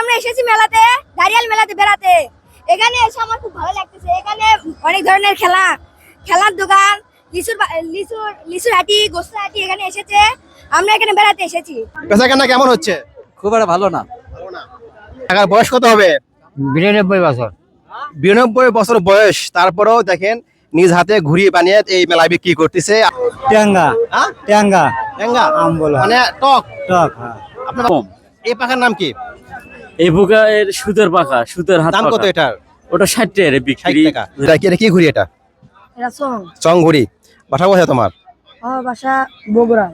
আমরা এসেছি মেলাতে দাঁড়িয়াল মেলাতে বেড়াতে। এখানে এসে আমার খুব ভালো লাগতেছে। এখানে অনেক ধরনের খেলা। খেলার দোকান লিচুর লিচুর লিচুর হাটি গোস্ত হাটি এখানে এসেছে। আমরা এখানে বেড়াতে এসেছি। বেচা কেনা কেমন হচ্ছে? খুব একটা ভালো না। টাকার বয়স কত হবে? বিরানব্বই বছর। বিরানব্বই বছর বয়স। তারপরেও দেখেন নিজ হাতে ঘুরি বানিয়ে এই মেলায় বিক্রি করতেছে। ট্যাঙ্গা। হ্যাঁ? ট্যাঙ্গা। টেঙ্গা? আম বলা মানে টক? টক হ্যাঁ। আপনার এই পাখার নাম কি? এই বুকা এর সুতোর পাকা সুতোর হাত দাম কত পাকা। এটার? ওটা ষাট টাকা বিক্রি। এটা কি এটা কি ঘুরি এটা? এটা সং চং। ঘুরি বাসা কোথায় তোমার? বাসা বগুড়া।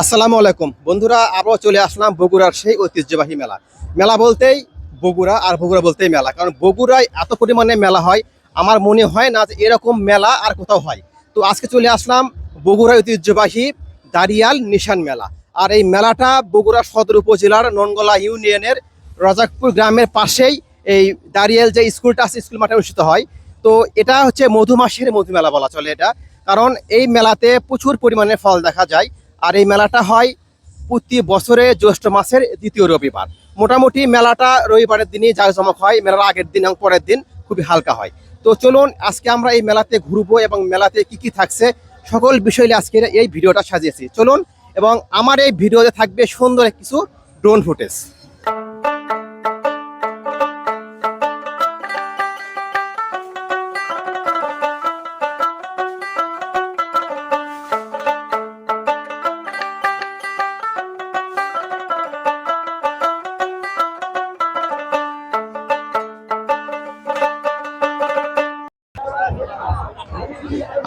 আসসালামু আলাইকুম। বন্ধুরা আবারও চলে আসলাম বগুড়ার সেই ঐতিহ্যবাহী মেলা। মেলা বলতেই বগুড়া আর বগুড়া বলতেই মেলা। কারণ বগুড়ায় এত পরিমাণে মেলা হয় আমার মনে হয় না যে এরকম মেলা আর কোথাও হয়। তো আজকে চলে আসলাম বগুড়া ঐতিহ্যবাহী দারিয়াল নিশান মেলা। আর এই মেলাটা বগুড়া সদর উপজেলার ননগলা ইউনিয়নের রাজাকপুর গ্রামের পাশেই এই দারিয়াল যে স্কুলটা আছে, স্কুল মাঠে অনুষ্ঠিত হয়। তো এটা হচ্ছে মধু মাসের মধু মেলা বলা চলে এটা। কারণ এই মেলাতে প্রচুর পরিমাণে ফল দেখা যায়। আর এই মেলাটা হয় প্রতি বছরে জ্যৈষ্ঠ মাসের দ্বিতীয় রবিবার। মোটামুটি মেলাটা রবিবারের দিনই জাঁকজমক হয়, মেলার আগের দিন এবং পরের দিন খুবই হালকা হয়। তো চলুন, আজকে আমরা এই মেলাতে ঘুরবো এবং মেলাতে কি কি থাকছে, সকল বিষয় নিয়ে আজকের এই ভিডিওটা সাজিয়েছি। চলুন, এবং আমার এই ভিডিওতে থাকবে সুন্দর কিছু ড্রোন ফুটেজ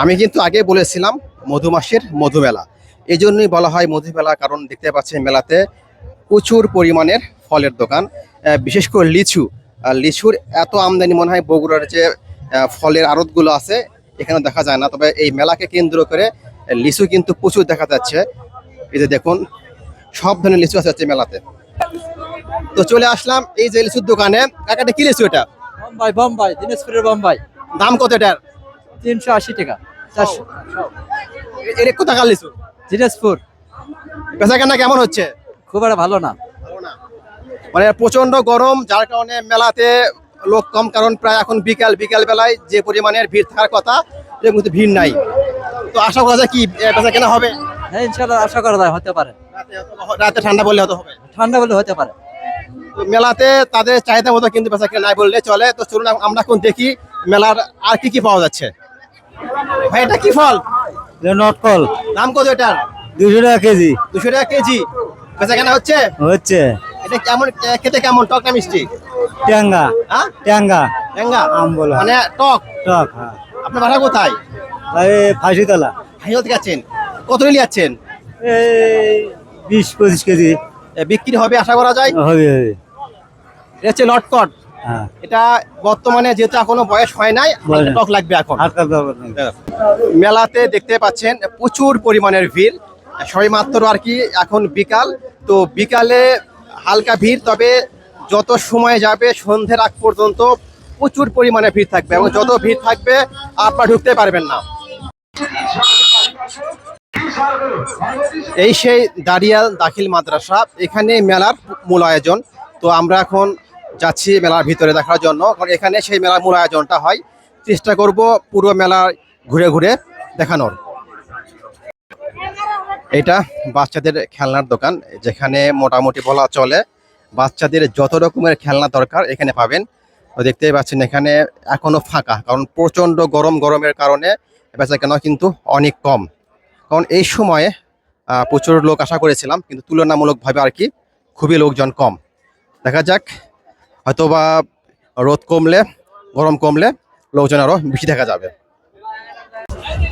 আমি কিন্তু আগে বলেছিলাম মধুমাসের মধুমেলা। এই জন্যই বলা হয় মধুমেলা কারণ দেখতে পাচ্ছেন মেলাতে প্রচুর পরিমাণের ফলের দোকান। বিশেষ করে লিচু। আর লিচুর এত আমদানি মনে হয় বগুড়ার যে ফলের আড়তগুলো আছে এখানে দেখা যায় না। তবে এই মেলাকে কেন্দ্র করে লিচু কিন্তু প্রচুর দেখা যাচ্ছে। এই যে দেখুন সব ধরনের লিচু আছে মেলাতে। তো চলে আসলাম এই যে লিচুর দোকানে। কাকাটা কি লিচু এটা? বোম্বাই বোম্বাই দিনাজপুরের বোম্বাই। দাম কত এটার? তিনশো আশি টাকা। চারশো। এর একটু টাকা লিচু দিনাজপুর। বেচা কেনা কেমন হচ্ছে? খুব একটা ভালো না। মানে প্রচণ্ড গরম যার কারণে মেলাতে লোক কম কারণ প্রায় এখন বিকাল বিকাল বেলায় যে পরিমাণের ভিড় থাকার কথা এর মধ্যে ভিড় নাই। তো আশা করা যায় কি বেচা কেনা হবে? হ্যাঁ ইনশাল্লাহ আশা করা যায় হতে পারে। রাতে ঠান্ডা বললে হয়তো হবে। ঠান্ডা বলে হতে পারে। তো মেলাতে তাদের চাহিদা মতো কিন্তু বেচা কেনা নাই বললে চলে। তো চলুন আমরা এখন দেখি মেলার আর কি কি পাওয়া যাচ্ছে। ভাই এটা কি ফল? নটকল দাম কত এটার? দুশো টাকা কেজি। দুশো টাকা কেজি। বেচা কেনা হচ্ছে? হচ্ছে। এটা কেমন খেতে কেমন? টক না মিষ্টি? ট্যাঙ্গা। হ্যাঁ? ট্যাঙ্গা। টেঙ্গা আম বলা মানে টক? টক হ্যাঁ। আপনার বাসা কোথায়? ফাঁসিতলা। হাইত গেছেন কত নিয়ে যাচ্ছেন? এই বিশ পঁচিশ কেজি। বিক্রি হবে আশা করা যায়? হবে হবে। এটা হচ্ছে লটকট এটা বর্তমানে যেহেতু এখনও বয়স হয় নাই টক লাগবে এখন। মেলাতে দেখতে পাচ্ছেন প্রচুর পরিমাণের ভিড়। সবাই মাত্র আর কি এখন বিকাল। তো বিকালে হালকা ভিড় তবে যত সময় যাবে সন্ধ্যের আগ পর্যন্ত প্রচুর পরিমাণে ভিড় থাকবে এবং যত ভিড় থাকবে আপনারা ঢুকতে পারবেন না। এই সেই দাঁড়িয়াল দাখিল মাদ্রাসা এখানে মেলার মূল আয়োজন। তো আমরা এখন যাচ্ছি মেলার ভিতরে দেখার জন্য। কারণ এখানে সেই মেলার মূল আয়োজনটা হয়। চেষ্টা করব পুরো মেলা ঘুরে ঘুরে দেখানোর। এটা বাচ্চাদের খেলনার দোকান, যেখানে মোটামুটি বলা চলে বাচ্চাদের যত রকমের খেলনা দরকার এখানে পাবেন। দেখতেই পাচ্ছেন এখানে এখনও ফাঁকা, কারণ প্রচণ্ড গরম গরমের কারণে বেচা কেনা কিন্তু অনেক কম। কারণ এই সময়ে প্রচুর লোক আশা করেছিলাম, কিন্তু তুলনামূলকভাবে আর কি খুবই লোকজন কম। দেখা যাক হয়তোবা রোদ কমলে, গরম কমলে লোকজন আরও বেশি দেখা যাবে।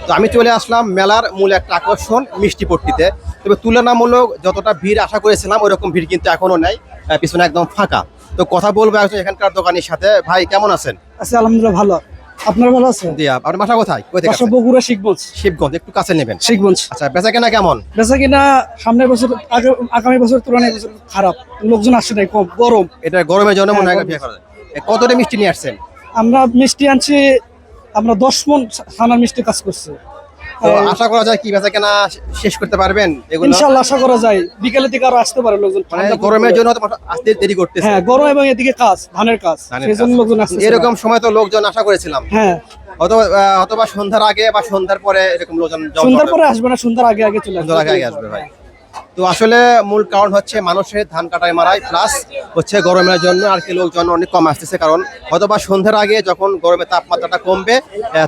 তো আমি চলে আসলাম মেলার মূল একটা আকর্ষণ, মিষ্টি পট্টিতে। তবে তুলনামূলক যতটা ভিড় আশা করেছিলাম, ওইরকম ভিড় কিন্তু এখনও নেই পিছনে একদম ফাঁকা। তো কথা বলব একজন এখানকার দোকানের সাথে। ভাই, কেমন আছেন? আচ্ছা আলহামদুলিল্লাহ, ভালো। আপনার ভালো আপনার বাসা কোথায়? বাসা বগুড়া শিবগঞ্জ। শিবগঞ্জ একটু কাছে নেবেন। শিবগঞ্জ। আচ্ছা বেচা কেনা কেমন? বেচা কিনা সামনের বছর আগে- আগামী বছর তুলনায় খারাপ। লোকজন আসছে না কম গরম। এটা গরমের জন্য মনে হয় হ্যাঁ, কতটা মিষ্টি নিয়ে আসছেন? আমরা মিষ্টি আনছি আমরা দশ মন থানার মিষ্টি কাজ করছি। তো। আশা করা যায় কি বেচা কেনা শেষ করতে পারবেন আশা করা যায়। বিকেলের দিকে আরও আসতে পারে লোকজন। মানে গরমের জন্য আসতে দেরি করতেছে। হ্যাঁ গরম এবং এদিকে কাজ ধানের কাজ ধানের সেই জন্য কাজ। লোকজন আসছে এরকম সময় তো লোকজন আশা করেছিলাম। হ্যাঁ। অথবা সন্ধ্যার আগে বা সন্ধ্যার পরে এরকম লোকজন সন্ধ্যার পরে আসবে না সন্ধ্যার আগে আগে চলে আসবে। সন্ধ্যার আগে আগে আসবে ভাই তো আসলে মূল কারণ হচ্ছে মানুষের ধান কাটায় মারাই প্লাস হচ্ছে গরমের জন্য আর কি লোকজন অনেক কম আসতেছে কারণ হয়তোবা সন্ধ্যার আগে যখন গরমের তাপমাত্রাটা কমবে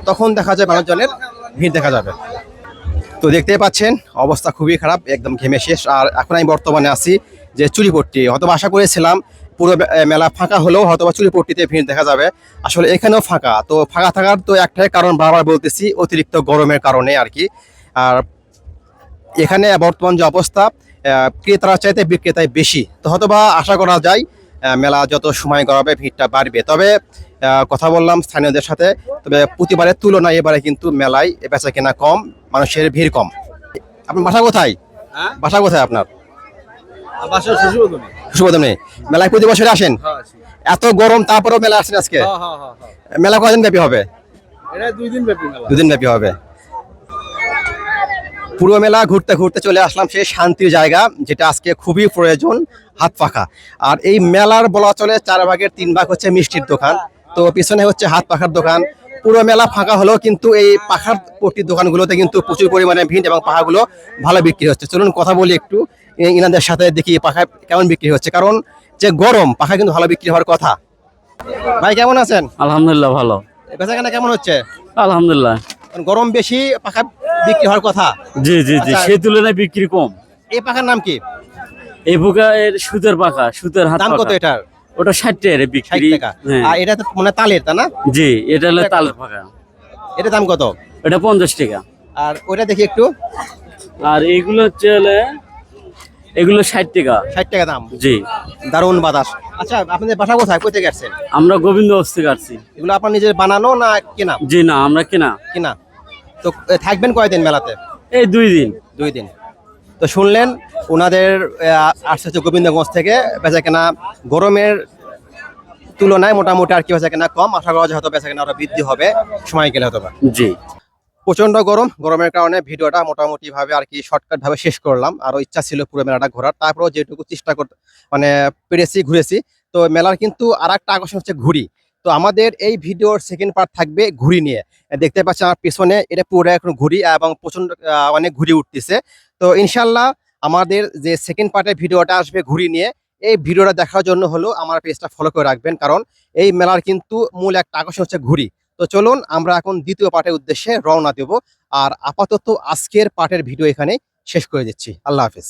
তখন দেখা যায় মানুষজনের ভিড় দেখা যাবে। তো দেখতেই পাচ্ছেন, অবস্থা খুবই খারাপ, একদম ঘেমে শেষ। আর এখন আমি বর্তমানে আছি যে চুরিপট্টি হয়তো আশা করেছিলাম পুরো মেলা ফাঁকা হলেও হয়তো বা চুরিপট্টিতে ভিড় দেখা যাবে। আসলে এখানেও ফাঁকা। তো ফাঁকা থাকার তো একটাই কারণ বারবার বলতেছি, অতিরিক্ত গরমের কারণে আর কি। আর এখানে বর্তমান যে অবস্থা ক্রেতারা চাইতে বিক্রেতায় বেশি। তো হয়তো বা আশা করা যায় মেলা যত সময় গড়াবে ভিড়টা বাড়বে। তবে কথা বললাম স্থানীয়দের সাথে তবে প্রতিবারের তুলনায় এবারে কিন্তু মেলায় বেচা কেনা কম মানুষের ভিড় কম। আপনার বাসা কোথায়? বাসা কোথায় আপনার? মেলায় প্রতি বছর আসেন? এত গরম তারপরেও মেলা আসেন আজকে? মেলা কদিন ব্যাপী হবে? দুদিন ব্যাপী হবে। পুরো মেলা ঘুরতে ঘুরতে চলে আসলাম সেই শান্তির জায়গা যেটা আজকে খুবই প্রয়োজন হাত পাখা। আর এই মেলার বলা চলে চার ভাগের তিন ভাগ হচ্ছে মিষ্টির দোকান। তো পিছনে হচ্ছে হাত পাখার দোকান। পুরো মেলা ফাঁকা হলেও কিন্তু এই পাখার পট্টির দোকানগুলোতে কিন্তু প্রচুর পরিমাণে ভিড় এবং পাখাগুলো ভালো বিক্রি হচ্ছে। চলুন কথা বলি একটু ইনাদের সাথে দেখি পাখা কেমন বিক্রি হচ্ছে। কারণ যে গরম পাখা কিন্তু ভালো বিক্রি হওয়ার কথা। ভাই কেমন আছেন? আলহামদুলিল্লাহ ভালো। বেচা কেনা কেমন হচ্ছে? আলহামদুলিল্লাহ। গরম বেশি পাখা বিক্রি হওয়ার কথা? জি জি জি। আচ্ছা। সেই তুলনায় বিক্রি কম। এই পাখার নাম কি? এই পোকা এর সুতের পাখা সুতের হাত দাম কত। এটার? ওটা ষাট টাকা বিক্রি। টাকা। হ্যাঁ। আর এটা তো মানে তালের তা না? জি এটা হলো এটা তাল কত? পাকা এটা দাম কত? এটা পঞ্চাশ টাকা। আর ওইটা দেখি একটু। আর এইগুলো হচ্ছে হলে এগুলো ষাট টাকা। ষাট টাকা দাম। জি। দারুণ বাতাস। আচ্ছা আপনাদের বাসা কোথায়? কোথায় গেছেন আমরা গোবিন্দ বস্তি কাটছি এগুলো আপনার নিজের বানানো না কেনা? জি না আমরা কেনা। কিনা। তো থাকবেন কয়দিন মেলাতে? এই দুই দিন। দুই দিন। তো শুনলেন ওনাদের আসছে হচ্ছে গোবিন্দগঞ্জ থেকে বেচা কেনা গরমের তুলনায় মোটামুটি আর কি বেচা কেনা কম। আশা করা যায় হয়তো বেচা কেনা আরও বৃদ্ধি হবে। সময় গেলে হয়তো বা। জি। প্রচণ্ড গরম। গরমের কারণে ভিডিওটা মোটামুটি ভাবে আর কি শর্টকাট ভাবে শেষ করলাম। আরও ইচ্ছা ছিল পুরো মেলাটা ঘোরার। তারপরেও যেটুকু চেষ্টা করতে মানে পেরেছি ঘুরেছি। তো মেলার কিন্তু আর একটা আকর্ষণ হচ্ছে ঘুড়ি। তো আমাদের এই ভিডিওর সেকেন্ড পার্ট থাকবে ঘুড়ি নিয়ে। দেখতে পাচ্ছেন আমার পিছনে এটা পুরো এখন ঘুড়ি এবং প্রচণ্ড আহ, অনেক ঘুড়ি উঠতেছে। তো ইনশাল্লাহ আমাদের যে সেকেন্ড পার্টের ভিডিওটা আসবে ঘুড়ি নিয়ে এই ভিডিওটা দেখার জন্য হলো আমার পেজটা ফলো করে রাখবেন। কারণ এই মেলার কিন্তু মূল একটা আকর্ষণ হচ্ছে ঘুড়ি। তো চলুন আমরা এখন দ্বিতীয় পার্টের উদ্দেশ্যে রওনা দেব। আর আপাতত আজকের পার্টের ভিডিও এখানে শেষ করে দিচ্ছি। আল্লাহ হাফিজ।